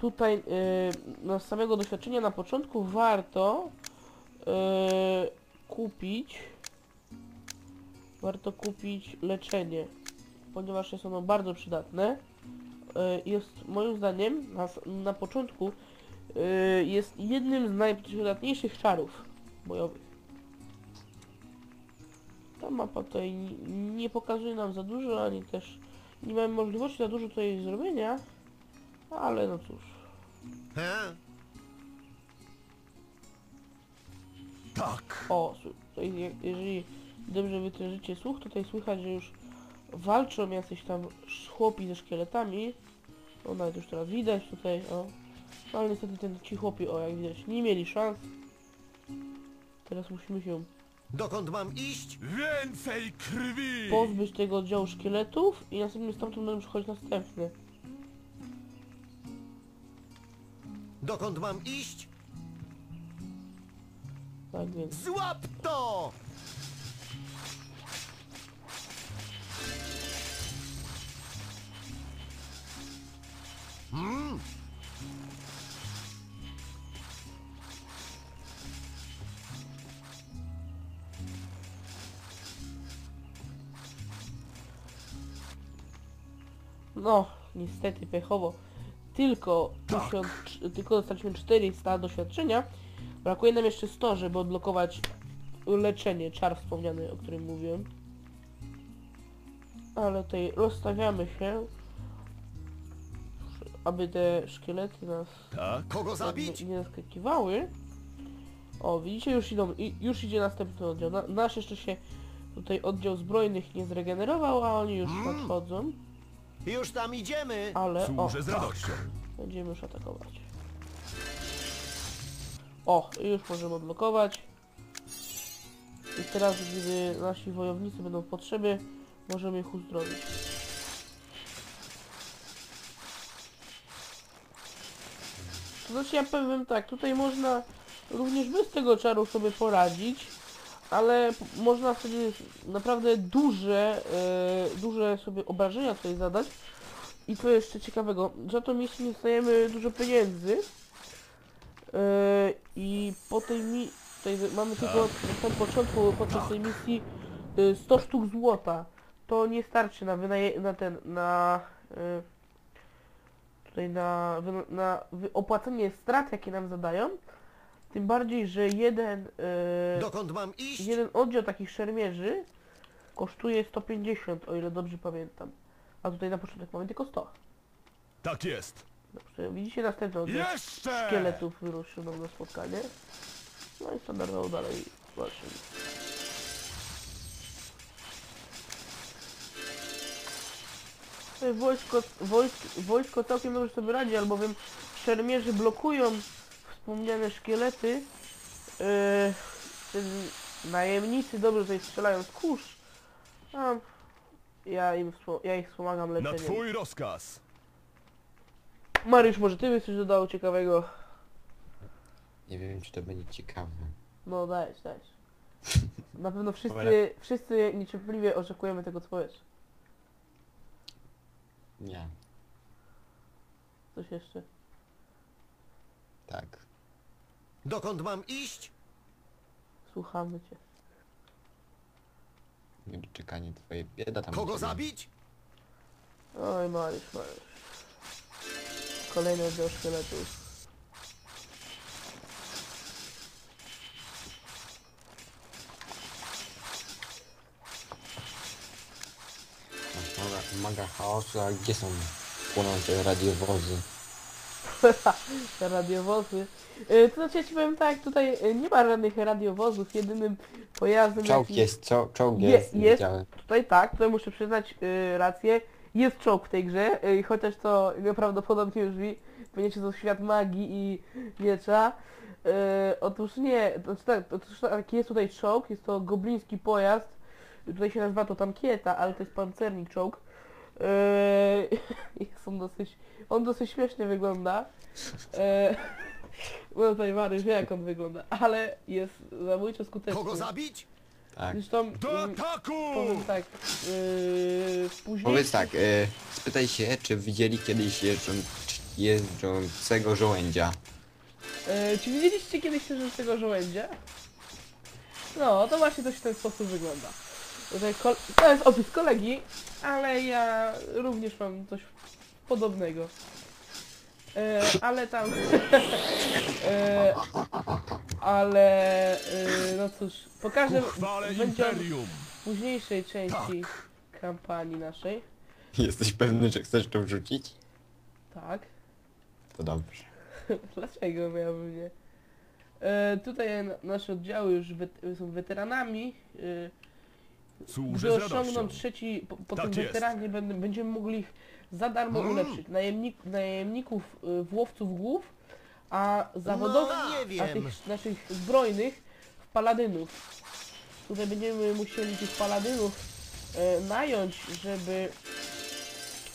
tutaj y, na samego doświadczenia na początku warto y, kupić warto kupić leczenie, ponieważ jest ono bardzo przydatne. Y, jest moim zdaniem na, na początku y, jest jednym z najprzydatniejszych czarów bojowych. Ta mapa tutaj nie pokazuje nam za dużo, ani też nie mamy możliwości za dużo tutaj zrobienia, ale no cóż. He? Tak. O, su- tutaj, je- jeżeli dobrze wytężycie słuch, to tutaj słychać, że już walczą jacyś tam sz- chłopi ze szkieletami. O, nawet już teraz widać tutaj, o. No, ale niestety ten, ci chłopi, o jak widać, nie mieli szans. Teraz musimy się Dokąd mam iść? Więcej krwi! pozbyć tego oddziału szkieletów i następnie stamtąd będą przychodzić następne. Dokąd mam iść? Tak więc. Złap to! Hmm? No, niestety pechowo. Tylko, Tak. tysiąc, tylko dostaliśmy 400 doświadczenia. Brakuje nam jeszcze 100, żeby odblokować leczenie, czar wspomniany, o którym mówiłem. Ale tutaj rozstawiamy się, aby te szkielety nas Tak? Kogo zabić? nie zaskakiwały. O, widzicie, już idą, już idzie następny oddział. Na, nasz jeszcze się tutaj oddział zbrojnych nie zregenerował, a oni już Mm. nadchodzą. Już tam idziemy! Ale, o, Służę z radością. Będziemy już atakować. O, już możemy odblokować. I teraz, gdy nasi wojownicy będą w potrzebie, możemy ich uzdrowić. To znaczy ja powiem tak, tutaj można również bez tego czaru sobie poradzić, ale można wtedy naprawdę duże, e, duże sobie obrażenia tutaj zadać. I co jeszcze ciekawego, za to misję dostajemy dużo pieniędzy. Yy, I po tej mi... Tutaj mamy tylko na samym początku podczas tej misji yy, 100 sztuk złota. To nie starczy na wynaje... na ten... na... Yy, tutaj na, na wy... opłacenie strat jakie nam zadają. Tym bardziej, że jeden... Yy, Dokąd mam iść? jeden oddział takich szermierzy kosztuje 150, o ile dobrze pamiętam. A tutaj na początek mamy tylko 100. Tak jest. Dobrze, widzicie następny oddział Jeszcze! szkieletów wyruszył nam na spotkanie. No i standardowo dalej walczymy. E, Wojsko, wojsk, wojsko całkiem dobrze sobie radzi, albowiem szermierzy blokują wspomniane szkielety. Ten najemnicy dobrze tutaj strzelają z kurz. A ja, im, ja ich wspomagam Na leczeniem. twój rozkaz. Mariusz, może ty byś coś dodał ciekawego? Nie wiem, czy to będzie ciekawe. No dajesz, dajesz. Na pewno Dobra. wszyscy, wszyscy niecierpliwie oczekujemy tego co powiesz. Nie, Coś jeszcze. tak. Dokąd mam iść? Słuchamy cię. Niedoczekanie twoje bieda tam. Kogo zabić? Oj Mariusz, Mariusz. Kolejny oddział szkieletów. Maga, maga chaosu, a gdzie są płonące radiowozy? Te radiowozy. Y, To znaczy ja ci powiem tak, tutaj y, nie ma żadnych radiowozów, jedynym pojazdem Czołg jaki- jest, czołg, czołg Je- jest, jest. widziałem. Tutaj tak, tutaj muszę przyznać y, rację. Jest czołg w tej grze, y, chociaż to nieprawdopodobnie brzmi, będzie to świat magii i miecza. Y, otóż nie, to znaczy tak, otóż tak, jest tutaj czołg, jest to gobliński pojazd. Tutaj się nazywa to tankieta, ale to jest pancernik czołg. Y, jest on dosyć, on dosyć śmiesznie wygląda. Y, no tutaj Mariusz wie jak on wygląda, ale jest zabójczo skuteczny. Kogo zabić? Tak. Zresztą Do mm, ataku! powiem tak, yy, później... Powiedz tak, e, spytaj się, czy widzieli kiedyś jeżdżą, jeżdżącego żołędzia. E, czy widzieliście kiedyś tego żołędzia? No, to właśnie coś w ten sposób wygląda. Tutaj to jest opis kolegi, ale ja również mam coś podobnego. E, ale tam... e, ale... E, no cóż, pokażę... Chwale Będzie on Imperium. w późniejszej części kampanii naszej. Jesteś pewny, że chcesz to wrzucić? Tak. To dobrze. Dlaczego miałbym nie? E, tutaj na, nasze oddziały już wet, są weteranami. E, Służę gdy z osiągną radością. trzeci, po, po Tak tym jest. weteranie będę, będziemy mogli ich za darmo Mm. ulepszyć. Najemnik, najemników y, w łowców głów, a zawodowych, No, nie a wiem. tych naszych zbrojnych w paladynów. Tutaj będziemy musieli tych paladynów e, nająć, żeby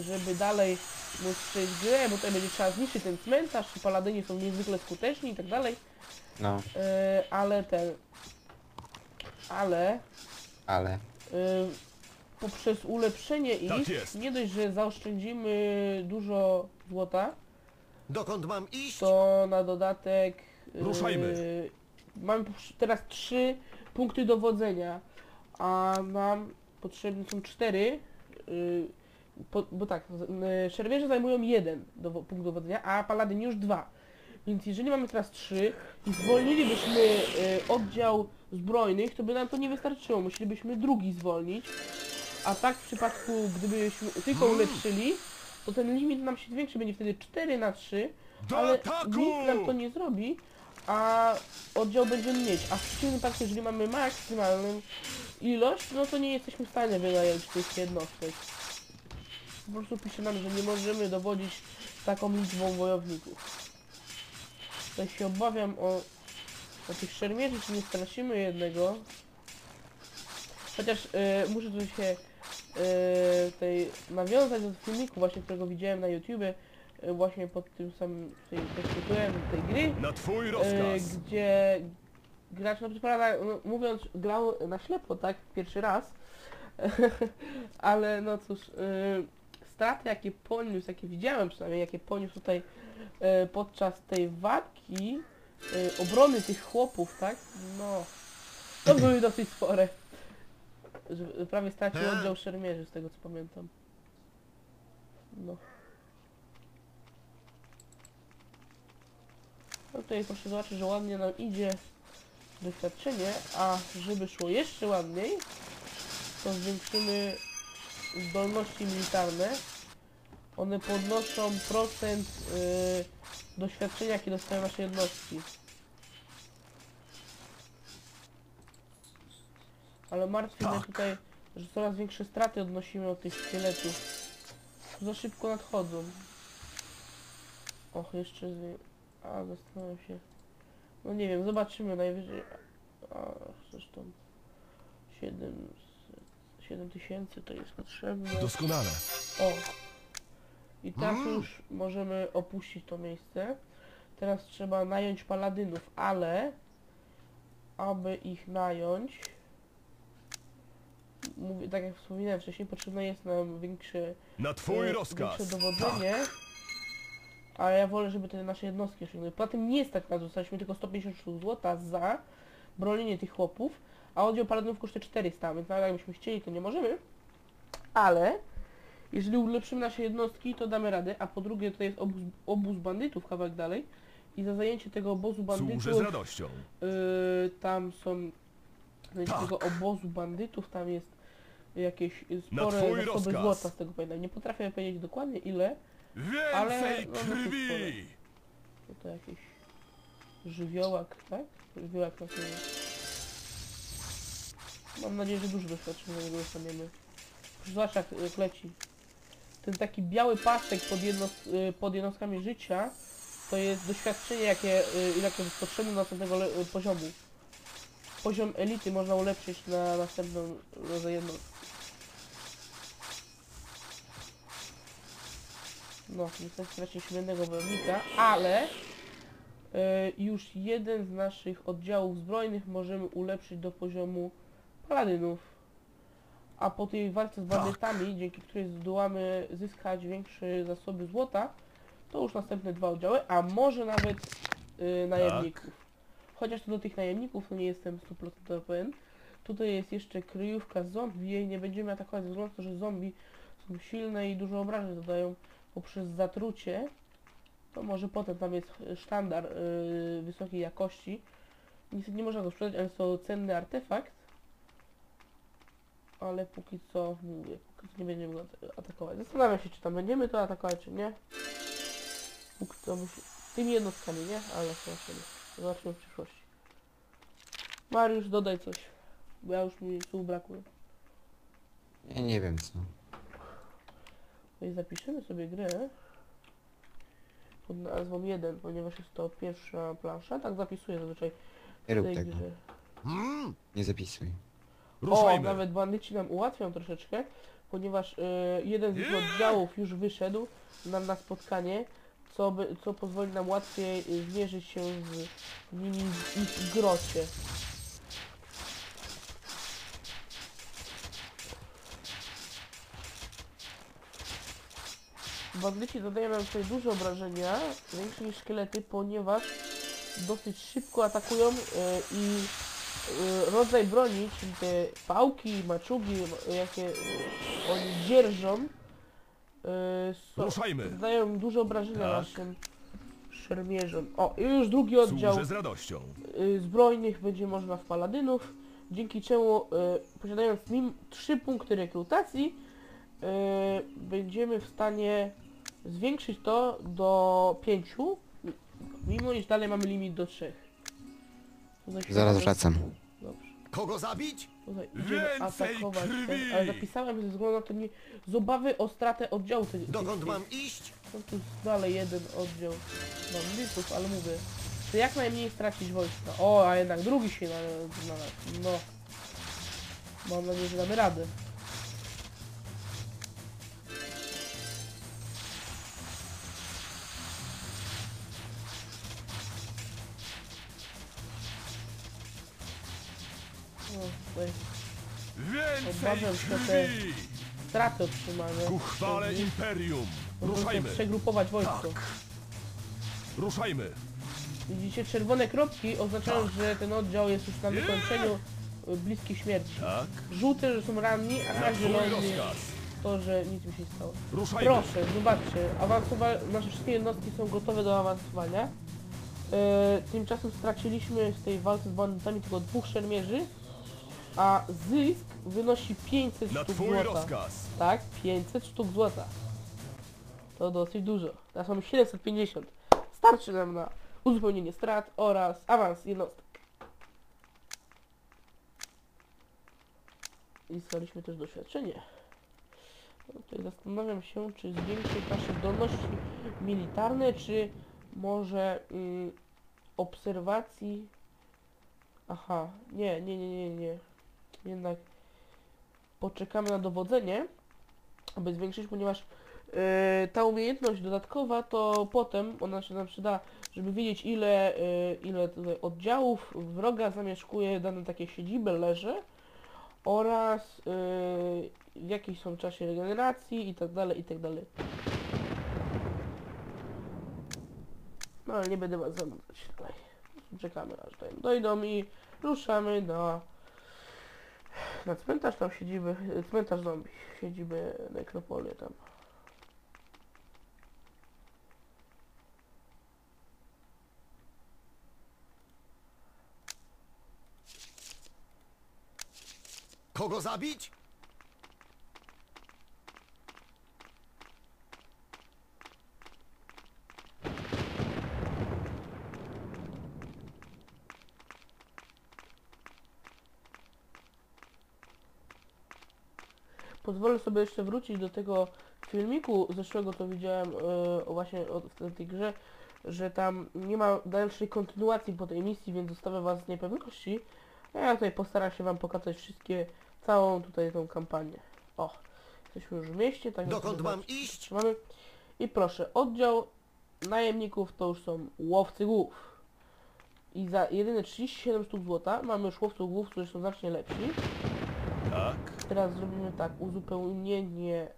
żeby dalej móc przejść grę, bo tutaj będzie trzeba zniszczyć ten cmentarz, ci paladyni są niezwykle skuteczni i tak dalej, No, e, ale ten, ale ale... e, poprzez ulepszenie ich, Tak jest. nie dość, że zaoszczędzimy dużo złota, Dokąd mam iść? to na dodatek e, Ruszajmy. przy- teraz trzy punkty dowodzenia, a nam potrzebne są cztery, y, po, bo tak, z- y, szermierze zajmują jeden dowo, punkt dowodzenia, a paladyni już dwa. Więc jeżeli mamy teraz trzy i zwolnilibyśmy y, oddział zbrojnych, to by nam to nie wystarczyło, musielibyśmy drugi zwolnić. A tak w przypadku, gdybyśmy tylko ulepszyli, to ten limit nam się zwiększy, będzie wtedy 4 na 3, Do ale ataku! nikt nam to nie zrobi, a oddział będziemy mieć. A w przeciwnym wypadku, jeżeli mamy maksymalną ilość, no to nie jesteśmy w stanie wynająć tych jednostek. Po prostu pisze nam, że nie możemy dowodzić taką liczbą wojowników. Tutaj się obawiam o, o tych szermierzy, czy nie stracimy jednego. Chociaż e, muszę tu się e, tutaj nawiązać do filmiku właśnie, którego widziałem na YouTubie, e, właśnie pod tym samym tutaj, tytułem tej gry, Na twój rozkaz. gdzie gracz, no prawda, no, mówiąc, grał na ślepo, tak, pierwszy raz, ale no cóż, straty jakie poniósł, jakie widziałem przynajmniej, jakie poniósł tutaj e, podczas tej walki, e, obrony tych chłopów, tak, no, to były dosyć spore. Że prawie stracił oddział szermierzy, z tego co pamiętam. No. No tutaj proszę zobaczyć, że ładnie nam idzie doświadczenie, a żeby szło jeszcze ładniej, to zwiększymy zdolności militarne. One podnoszą procent y, doświadczenia, jakie dostają nasze jednostki. Ale martwi mnie Tak. tutaj, że coraz większe straty odnosimy od tych szkieletów. Za szybko nadchodzą. Och, jeszcze zwie... A, zastanawiam się. No nie wiem, zobaczymy najwyżej. A, zresztą 7 7 tysięcy to jest potrzebne. Doskonale. O! I tak Mm. już możemy opuścić to miejsce. Teraz trzeba nająć paladynów, ale aby ich nająć, mówię, tak jak wspominałem wcześniej, potrzebne jest nam większe, Na twój e, rozkaz. większe dowodzenie. A ja wolę, żeby te nasze jednostki osiągnęły. Poza tym nie stać nas, dostaliśmy tylko 150 sztuk złota za bronienie tych chłopów, a oddział paladynów kosztuje 400, więc nawet jakbyśmy chcieli, to nie możemy. Ale jeżeli ulepszymy nasze jednostki, to damy radę, a po drugie to jest obóz, obóz bandytów kawałek dalej i za zajęcie tego obozu bandytów Służę z radością. Yy, tam są zajęcie Tak. tego obozu bandytów, tam jest jakieś Na spore zasoby rozkaz. złota z tego pamiętam. Nie potrafię powiedzieć dokładnie ile, Ale, Więcej no, to krwi! to, to jakiś żywiołak, tak? Żywiołak na tym. Mam nadzieję, że dużo doświadczenia dostaniemy. Zwłaszcza jak, jak leci. Ten taki biały pasek pod, y, pod jednostkami życia to jest doświadczenie, jakie, y, jakie jest potrzebne do następnego y, poziomu. Poziom elity można ulepszyć na następną rodzaj jednostki. No, niestety straciliśmy jednego wojownika, ale e, już jeden z naszych oddziałów zbrojnych możemy ulepszyć do poziomu paladynów. A po tej walce z bandytami, dzięki której zdołamy zyskać większe zasoby złota, to już następne dwa oddziały, a może nawet y, najemników. Chociaż co do tych najemników to nie jestem 100% pewien. Tutaj jest jeszcze kryjówka zombie, jej nie będziemy atakować ze względu na to, że zombie są silne i dużo obrażeń zadają poprzez zatrucie. To może potem tam jest sztandar y, wysokiej jakości. Niestety nie można go sprzedać, ale jest to cenny artefakt. Ale póki co, mówię, póki co nie będziemy go at- atakować. Zastanawiam się, czy tam będziemy to atakować, czy nie. Póki co musi... Tymi jednostkami, nie? Ale zobaczymy. Zobaczymy w przyszłości. Mariusz, dodaj coś. Bo ja już mi słów brakuje. Ja nie wiem co. No i zapiszemy sobie grę pod nazwą 1, ponieważ jest to pierwsza plansza. Tak zapisuję zazwyczaj Nie w rób tej tego. grze. Nie zapisuj. O, Ruszajmy! nawet bandyci nam ułatwią troszeczkę, ponieważ e, jeden z ich oddziałów już wyszedł nam na spotkanie, co, by, co pozwoli nam łatwiej e, zmierzyć się z nimi w ich grocie. Bandyci zadają nam tutaj duże obrażenia, większe niż szkielety, ponieważ dosyć szybko atakują e, i rodzaj broni, czyli te pałki, maczugi, jakie oni dzierżą, Ruszajmy! zadają duże obrażenia Tak. naszym szermierzom. O, i już drugi oddział Służę z radością. y, zbrojnych będzie można w paladynów, dzięki czemu y, posiadając nim 3 punkty rekrutacji y, będziemy w stanie zwiększyć to do 5, mimo iż dalej mamy limit do 3. Zaraz wracam. Dobrze. kogo zabić? Tutaj idziemy Więcej atakować krwi! ten, ale zapisałem ze względu na to nie, z obawy o stratę oddziału tych, Dokąd tych, mam iść? no tu jest dalej jeden oddział bandytów, ale mówię, chcę jak najmniej stracić wojska. O, a jednak drugi się na- znalazł. No. Mam nadzieję, że damy radę. Więcej Obawiam się te- straty otrzymane. Ku chwale Czyli Imperium! Ruszajmy! Przegrupować wojsko. Tak! Ruszajmy! Widzicie, czerwone kropki oznaczają, Tak. że ten oddział jest już na wykończeniu y, bliski śmierci. Tak! Żółte, że są ranni, Na a twój rozkaz! to, że nic mi się nie stało. Ruszajmy! Proszę, zobaczcie, awansowa... nasze wszystkie jednostki są gotowe do awansowania. E, tymczasem straciliśmy w tej walce z bandytami tylko dwóch szermierzy, a zysk wynosi 500 Na sztuk twój złota. rozkaz! Tak, 500 sztuk złota. To dosyć dużo. Teraz mamy 750. Starczy nam na uzupełnienie strat oraz awans jednostek. I zyskaliśmy też doświadczenie. No, Tutaj zastanawiam się, czy zwiększyć nasze zdolności militarne, czy może mm, obserwacji... Aha, nie, nie, nie, nie, nie. Jednak poczekamy na dowodzenie, aby zwiększyć, ponieważ e, ta umiejętność dodatkowa to potem ona się nam przyda, żeby wiedzieć ile, e, ile oddziałów wroga zamieszkuje dane takie siedziby, leży oraz e, w jakiej są czasie regeneracji i tak dalej, i tak dalej. No ale nie będę was tutaj. Czekamy aż tutaj dojdą i ruszamy na na cmentarz tam siedziby, cmentarz zombie, siedziby nekropolię tam. Kogo zabić? Pozwolę sobie jeszcze wrócić do tego filmiku zeszłego, co widziałem e, właśnie o, w tej grze, że tam nie ma dalszej kontynuacji po tej misji, więc zostawię was z niepewności. A ja tutaj postaram się wam pokazać wszystkie, całą tutaj tą kampanię. O, jesteśmy już w mieście, tak Dokąd mam iść? Mamy. I proszę, oddział najemników to już są łowcy głów. I za jedyne 37 sztuk złota mamy już łowców głów, którzy są znacznie lepsi. Teraz zrobimy tak, uzupełnienie